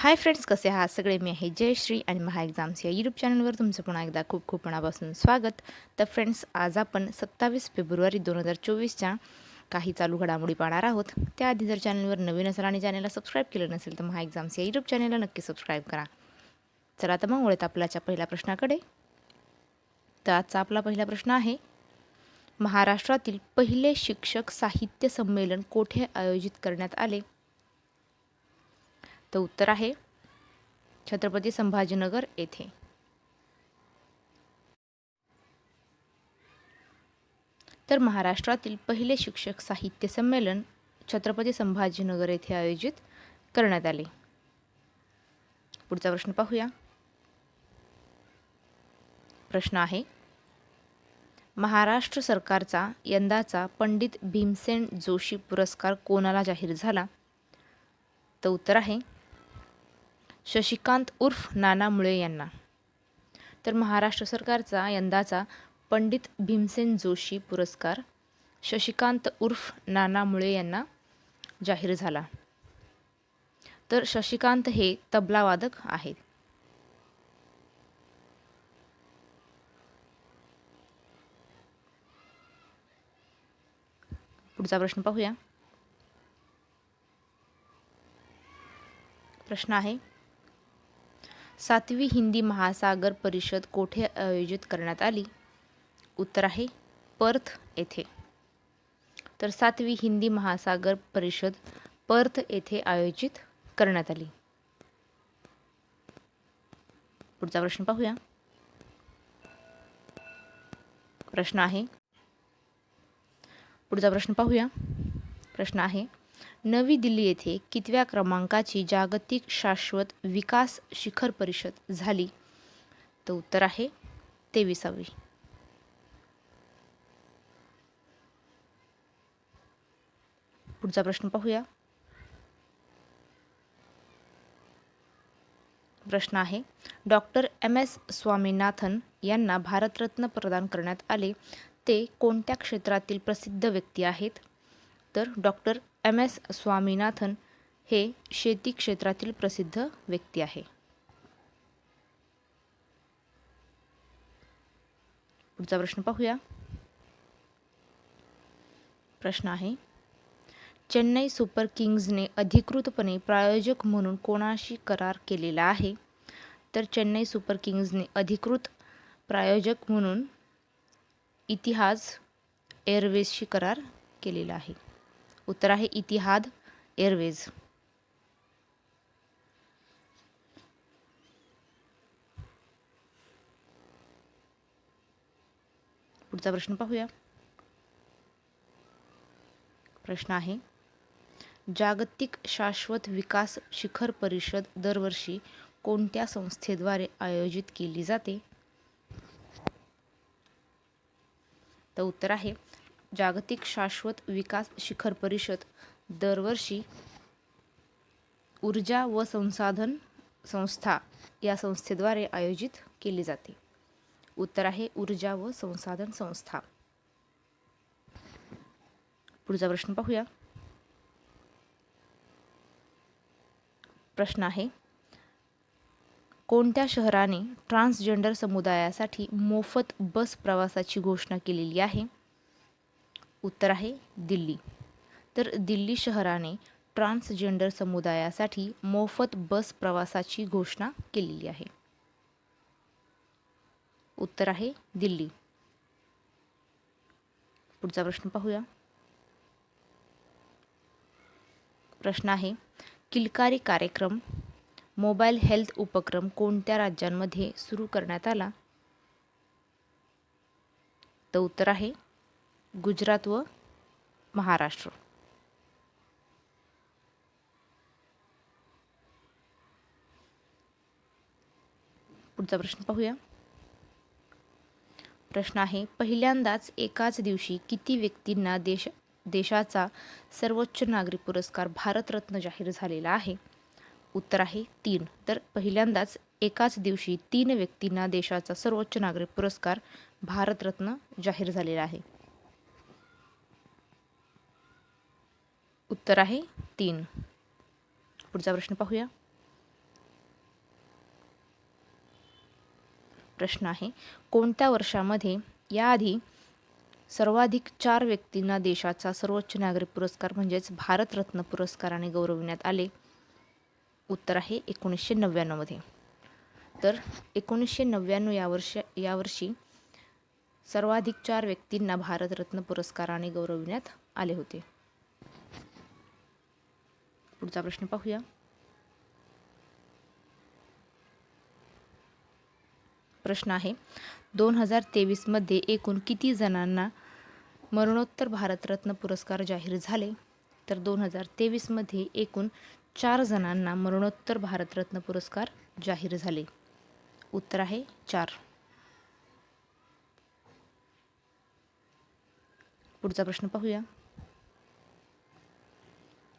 Hi friends कसे आहात? सगळे मी आहे जयश्री आणि महा एक्झाम्स या यूट्यूब चॅनलवर तुमचं पुन्हा एकदा खूप खूप मनापासून स्वागत. तर फ्रेंड्स आज आपण सत्तावीस फेब्रुवारी दोन हजार चोवीसच्या काही चालू घडामोडी पाहणार आहोत. त्याआधी जर चॅनलवर नवीन असाल आणि चॅनलला सबस्क्राईब केलं नसेल तर महा एक्झाम्स या यूट्यूब चॅनलला नक्की सबस्क्राईब करा. चला तर मग वळत आपल्याच्या पहिल्या प्रश्नाकडे. तर आजचा आपला पहिला प्रश्न आहे महाराष्ट्रातील पहिले शिक्षक साहित्य संमेलन कोठे आयोजित करण्यात आले? तर उत्तर आहे. छत्रपती संभाजीनगर येथे. तर महाराष्ट्रातील पहिले शिक्षक साहित्य संमेलन छत्रपती संभाजीनगर येथे आयोजित करण्यात आले. पुढचा प्रश्न पाहूया. प्रश्न आहे महाराष्ट्र सरकारचा यंदाचा पंडित भीमसेन जोशी पुरस्कार कोणाला जाहीर झाला? तर उत्तर आहे शशिकांत उर्फ नाना मुळे यांना. तर महाराष्ट्र सरकारचा यंदाचा पंडित भीमसेन जोशी पुरस्कार शशिकांत उर्फ नाना मुळे यांना जाहीर झाला. तर शशिकांत हे तबलावादक आहेत. पुढचा प्रश्न पाहूया. प्रश्न आहे सातवी हिंदी महासागर परिषद कोठे आयोजित करण्यात आली? उत्तर आहे पर्थ येथे. तर सातवी हिंदी महासागर परिषद पर्थ येथे आयोजित करण्यात आली. पुढचा प्रश्न पाहूया. प्रश्न आहे. पुढचा प्रश्न पाहूया. प्रश्न आहे नवी दिल्ली येथे कितव्या क्रमांकाची जागतिक शाश्वत विकास शिखर परिषद झाली? तर उत्तर आहे तेविसावी. पुढचा प्रश्न पाहूया. प्रश्न आहे डॉक्टर एम एस स्वामीनाथन यांना भारतरत्न प्रदान करण्यात आले. ते कोणत्या क्षेत्रातील प्रसिद्ध व्यक्ती आहेत? तर डॉक्टर एम एस स्वामीनाथन हे शेती क्षेत्रातील प्रसिद्ध व्यक्ती आहे. पुढचा प्रश्न पाहूया. प्रश्न आहे चेन्नई सुपर किंग्जने अधिकृतपणे प्रायोजक म्हणून कोणाशी करार केलेला आहे? तर चेन्नई सुपर किंग्जने अधिकृत प्रायोजक म्हणून इतिहास एअरवेजशी करार केलेला आहे. उत्तर आहे इतिहाद एअरवेज पुढचा प्रश्न पाहूया. प्रश्न आहे जागतिक शाश्वत विकास शिखर परिषद दरवर्षी कोणत्या संस्थेद्वारे आयोजित केली जाते? तर उत्तर आहे जागतिक शाश्वत विकास शिखर परिषद दरवर्षी ऊर्जा व संसाधन संस्था या संस्थेद्वारे आयोजित केली जाते. उत्तर आहे ऊर्जा व संसाधन संस्था. पुढचा प्रश्न पाहूया. प्रश्न आहे कोणत्या शहराने ट्रान्सजेंडर समुदायासाठी मोफत बस प्रवासाची घोषणा केलेली आहे? उत्तर आहे दिल्ली. तर दिल्ली शहराने ट्रान्सजेंडर समुदायासाठी मोफत बस प्रवासाची घोषणा केलेली आहे. उत्तर आहे दिल्ली. पुढचा प्रश्न पाहूया. प्रश्न आहे किलकारी कार्यक्रम मोबाईल हेल्थ उपक्रम कोणत्या राज्यांमध्ये सुरू करण्यात आला? तर उत्तर आहे गुजरात व महाराष्ट्र. पुढचा प्रश्न पाहूया. प्रश्न आहे पहिल्यांदाच एकाच दिवशी किती व्यक्तींना देश देशाचा सर्वोच्च नागरी पुरस्कार भारतरत्न जाहीर झालेला आहे? उत्तर आहे तीन. तर पहिल्यांदाच एकाच दिवशी तीन व्यक्तींना देशाचा सर्वोच्च नागरी पुरस्कार भारतरत्न जाहीर झालेला आहे. उत्तर आहे तीन. पुढचा प्रश्न पाहूया. प्रश्न आहे कोणत्या वर्षामध्ये याआधी सर्वाधिक चार व्यक्तींना देशाचा सर्वोच्च नागरिक पुरस्कार म्हणजेच भारतरत्न पुरस्काराने गौरविण्यात आले? उत्तर आहे एकोणीसशे नव्याण्णवमध्ये. तर एकोणीसशे नव्याण्णव या वर्षी यावर्षी सर्वाधिक चार व्यक्तींना भारतरत्न पुरस्काराने गौरविण्यात आले होते. पुढचा प्रश्न पाहूया. प्रश्न आहे दोन हजार तेवीसमध्ये एकूण किती जणांना मरणोत्तर भारतरत्न पुरस्कार जाहीर झाले? तर दोन हजार तेवीसमध्ये एकूण चार जणांना मरणोत्तर भारतरत्न पुरस्कार जाहीर झाले. उत्तर आहे चार. पुढचा प्रश्न पाहूया.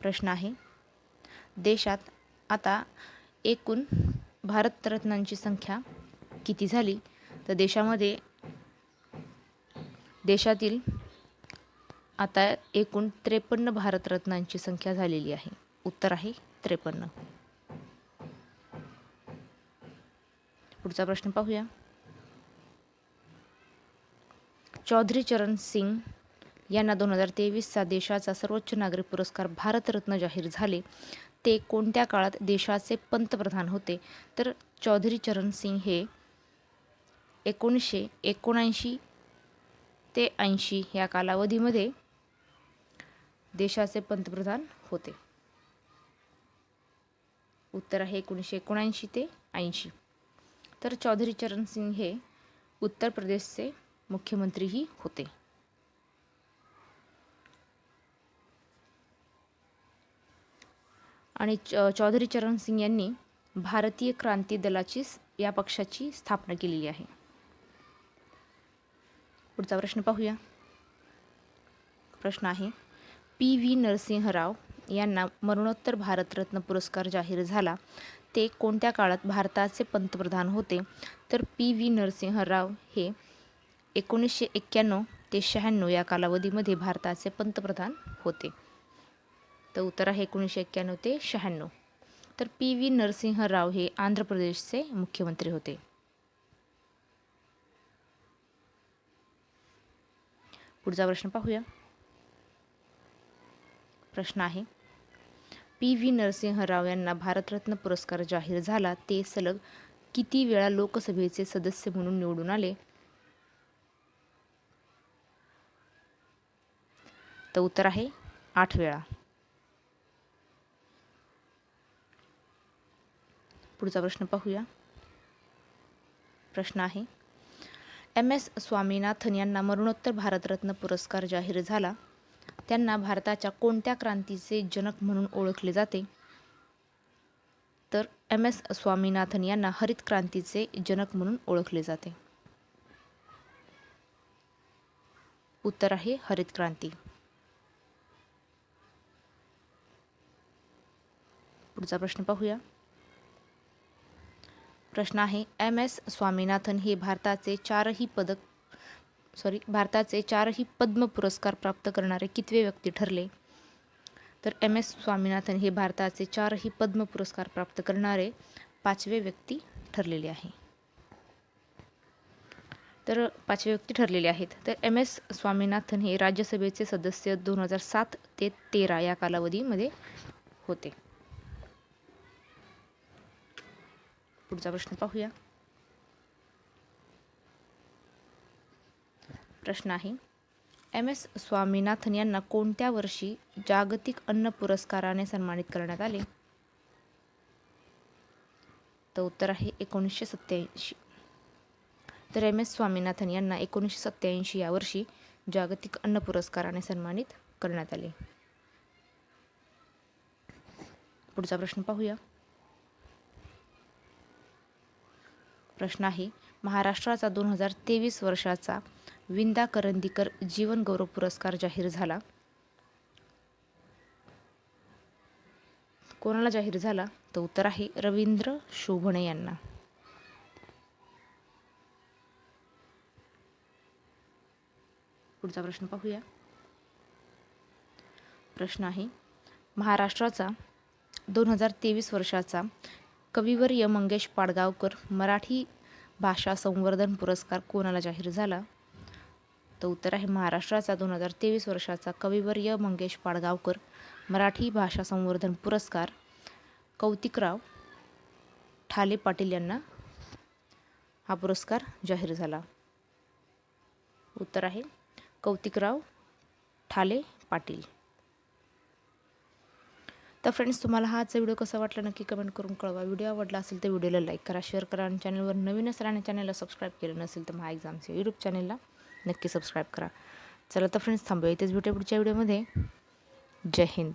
प्रश्न आहे देशात आता एकूण भारतरत्नांची संख्या किती झाली? तर देशामध्ये देशातील आता एकूण त्रेपन्न भारतरत्नांची संख्या झालेली आहे. उत्तर आहे त्रेपन्न. पुढचा प्रश्न पाहूया. चौधरी चरण सिंग यांना दोन हजार तेवीसचा देशाचा सर्वोच्च नागरिक पुरस्कार भारतरत्न जाहीर झाले. ते कोणत्या काळात देशाचे पंतप्रधान होते? तर चौधरी चरण सिंग हे एकोणीसशे एकोणऐंशी ते ऐंशी या कालावधीमध्ये देशाचे पंतप्रधान होते. उत्तर आहे एकोणीसशे एकोणऐंशी ते ऐंशी. तर चौधरी चरण सिंग हे उत्तर प्रदेशचे मुख्यमंत्रीही होते. आणि च चौधरी चरण सिंग यांनी भारतीय क्रांती दलाची या पक्षाची स्थापना केलेली आहे. पुढचा प्रश्न पाहूया. प्रश्न आहे पी व्ही नरसिंहराव यांना मरणोत्तर भारतरत्न पुरस्कार जाहीर झाला. ते कोणत्या काळात भारताचे पंतप्रधान होते? तर पी व्ही नरसिंहराव हे एकोणीसशे एक्क्याण्णव ते शहाण्णव या कालावधीमध्ये भारताचे पंतप्रधान होते. तर उत्तर आहे एकोणीसशे एक्क्याण्णव ते शहाण्णव. तर पी व्ही नरसिंहराव हे आंध्र प्रदेशचे मुख्यमंत्री होते. पुढचा प्रश्न पाहूया. प्रश्न आहे पी व्ही नरसिंहराव यांना भारतरत्न पुरस्कार जाहीर झाला ते सलग किती वेळा लोकसभेचे सदस्य म्हणून निवडून आले? तर उत्तर आहे आठ वेळा. पुढचा प्रश्न पाहूया. प्रश्न आहे एम. एस. स्वामीनाथन यांना मरणोत्तर भारतरत्न पुरस्कार जाहीर झाला. त्यांना भारताच्या कोणत्या क्रांतीचे जनक म्हणून ओळखले जाते? तर एम. एस. स्वामीनाथन यांना हरित क्रांतीचे जनक म्हणून ओळखले जाते. उत्तर आहे हरित क्रांती. पुढचा प्रश्न पाहूया. प्रश्न आहे. एम. एस. स्वामीनाथन हे भारताचे चारही पदक सॉरी भारताचे चारही पद्म पुरस्कार प्राप्त करणारे कितवे व्यक्ती ठरले? तर एम. एस. स्वामीनाथन हे भारताचे चारही पद्म पुरस्कार प्राप्त करणारे पाचवे व्यक्ती ठरलेले आहे. तर पाचवे व्यक्ती ठरलेले आहेत. तर एम. एस. स्वामीनाथन हे राज्यसभेचे सदस्य दोन हजार सात ते तेरा या कालावधीमध्ये होते. पुढचा प्रश्न पाहूया प्रश्न आहे एम एस स्वामीनाथन यांना कोणत्या वर्षी जागतिक अन्न पुरस्काराने सन्मानित करण्यात आले? तर उत्तर आहे एकोणीसशे सत्याऐंशी तर एम एस स्वामीनाथन यांना एकोणीसशे सत्याऐंशी या वर्षी जागतिक अन्न पुरस्काराने सन्मानित करण्यात आले. पुढचा प्रश्न पाहूया. प्रश्न आहे. महाराष्ट्राचा दोन हजार तेवीस वर्षाचा विंदा करंदीकर जीवनगौरव पुरस्कार जाहीर झाला. कोणाला जाहीर झाला? तर उत्तर आहे रवींद्र शोभणे यांना. पुढचा प्रश्न पाहूया. प्रश्न आहे महाराष्ट्राचा दोन हजार तेवीस वर्षाचा कविवर्य मंगेश पाडगावकर मराठी भाषा संवर्धन पुरस्कार कोणाला जाहीर झाला? तर उत्तर आहे महाराष्ट्राचा दोन हजार तेवीस वर्षाचा कविवर्य मंगेश पाडगावकर मराठी भाषा संवर्धन पुरस्कार. कौतिकराव ठाले पाटील यांना हा पुरस्कार जाहीर झाला. उत्तर आहे कौतिकराव ठाले पाटील. तर फ्रेंड्स तुम्हाला हाच व्हिडिओ कसा वाटला नक्की कमेंट करून कळवा. व्हिडिओ आवडला असेल तर व्हिडिओला लाईक करा शेअर करा आणि चॅनलवर नवीन असेल आणि चॅनलला सबस्क्राईब केलं नसेल तर महा एक्झामचे यूट्यूब चॅनलला नक्की सबस्क्राईब करा. चला तर फ्रेंड्स थांबूया इथेच भेटूया पुढच्या व्हिडिओमध्ये जय हिंद.